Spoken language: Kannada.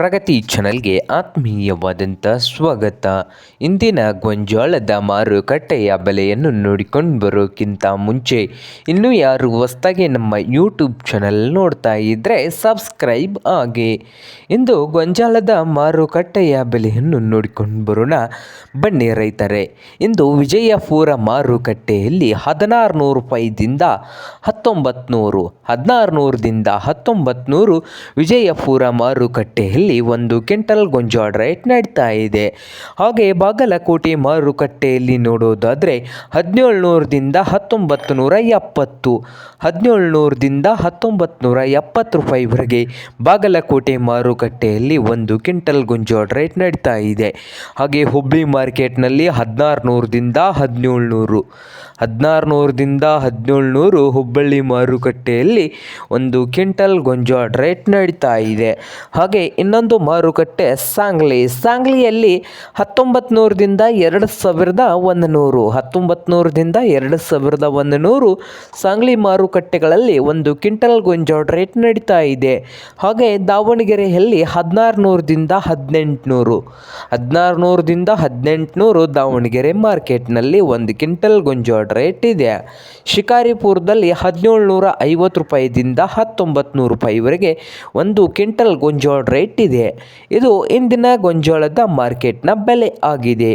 ಪ್ರಗತಿ ಚಾನಲ್ಗೆ ಆತ್ಮೀಯವಾದಂಥ ಸ್ವಾಗತ. ಇಂದಿನ ಗೊಂಜಾಳದ ಮಾರುಕಟ್ಟೆಯ ಬೆಲೆಯನ್ನು ನೋಡಿಕೊಂಡು ಬರೋಕ್ಕಿಂತ ಮುಂಚೆ ಇನ್ನೂ ಯಾರು ಹೊಸ್ದಾಗಿ ನಮ್ಮ ಯೂಟ್ಯೂಬ್ ಚಾನಲ್ ನೋಡ್ತಾ ಇದ್ದರೆ ಸಬ್ಸ್ಕ್ರೈಬ್ ಆಗಿ ಇಂದು ಗೊಂಜಾಳದ ಮಾರುಕಟ್ಟೆಯ ಬೆಲೆಯನ್ನು ನೋಡಿಕೊಂಡು ಬರೋಣ ಬನ್ನಿ ರೈತರೆ, ಇಂದು ವಿಜಯಪುರ ಮಾರುಕಟ್ಟೆಯಲ್ಲಿ ಹದಿನಾರು ನೂರು ರೂಪಾಯಿದಿಂದ ಹತ್ತೊಂಬತ್ತು ನೂರು ಹದಿನಾರು ನೂರದಿಂದ ಹತ್ತೊಂಬತ್ತು ನೂರು ವಿಜಯಪುರ ಮಾರುಕಟ್ಟೆಯಲ್ಲಿ ಒಂದು ಕ್ವಿಂಟಲ್ ಗೊಂಜಾಳ ರೇಟ್ ನಡೀತಾ ಇದೆ. ಹಾಗೆ ಬಾಗಲಕೋಟೆ ಮಾರುಕಟ್ಟೆಯಲ್ಲಿ ನೋಡೋದಾದರೆ ಹದಿನೇಳು ನೂರದಿಂದ ಹತ್ತೊಂಬತ್ತು ನೂರ ಎಪ್ಪತ್ತು ಹದಿನೇಳು ನೂರದಿಂದ ಹತ್ತೊಂಬತ್ತು ನೂರ ಎಪ್ಪತ್ತು ರೂಪಾಯಿವರೆಗೆ ಬಾಗಲಕೋಟೆ ಮಾರುಕಟ್ಟೆಯಲ್ಲಿ ಒಂದು ಕ್ವಿಂಟಲ್ ಗೊಂಜಾಳ ರೇಟ್ ನಡೀತಾ ಇದೆ. ಹಾಗೆ ಹುಬ್ಬಳ್ಳಿ ಮಾರ್ಕೆಟ್ನಲ್ಲಿ ಹದಿನಾರು ನೂರದಿಂದ ಹದಿನೇಳು ನೂರು ಹದಿನಾರು ನೂರದಿಂದ ಹದಿನೇಳು ನೂರು ಹುಬ್ಬಳ್ಳಿ ಮಾರುಕಟ್ಟೆಯಲ್ಲಿ ಒಂದು ಕ್ವಿಂಟಲ್ ಗೊಂಜಾಳ ರೇಟ್ ನಡೀತಾ ಇದೆ. ಹಾಗೆ ಇನ್ನೊಂದು ಮಾರುಕಟ್ಟೆ ಸಾಂಗ್ಲಿ. ಸಾಂಗ್ಲಿಯಲ್ಲಿ ಹತ್ತೊಂಬತ್ತು ನೂರದಿಂದ ಎರಡು ಸಾವಿರದ ಒಂದು ನೂರು ಹತ್ತೊಂಬತ್ತು ನೂರದಿಂದ ಎರಡು ಸಾವಿರದ ಒಂದು ನೂರು ಸಾಂಗ್ಲಿ ಮಾರುಕಟ್ಟೆಗಳಲ್ಲಿ ಒಂದು ಕ್ವಿಂಟಲ್ ಗೊಂಜಾಳ ರೇಟ್ ನಡೀತಾ ಇದೆ. ಹಾಗೆ ದಾವಣಗೆರೆಯಲ್ಲಿ ಹದಿನಾರು ನೂರದಿಂದ ಹದಿನೆಂಟುನೂರು ಹದಿನಾರು ನೂರದಿಂದ ಹದಿನೆಂಟುನೂರು ದಾವಣಗೆರೆ ಮಾರ್ಕೆಟ್ನಲ್ಲಿ ಒಂದು ಕ್ವಿಂಟಲ್ ಗೊಂಜಾಳ ರೇಟ್ ಇದೆ. ಶಿಕಾರಿಪುರದಲ್ಲಿ ಹದಿನೇಳು ನೂರ ಐವತ್ತು ರೂಪಾಯಿದಿಂದ ಹತ್ತೊಂಬತ್ತು ನೂರು ರೂಪಾಯಿವರೆಗೆ ಒಂದು ಕ್ವಿಂಟಲ್ ಗೊಂಜೋಳ ರೇಟ್ ಇದೆ. ಇದು ಇಂದಿನ ಗೊಂಜೋಳದ ಮಾರ್ಕೆಟ್ನ ಬೆಲೆ ಆಗಿದೆ.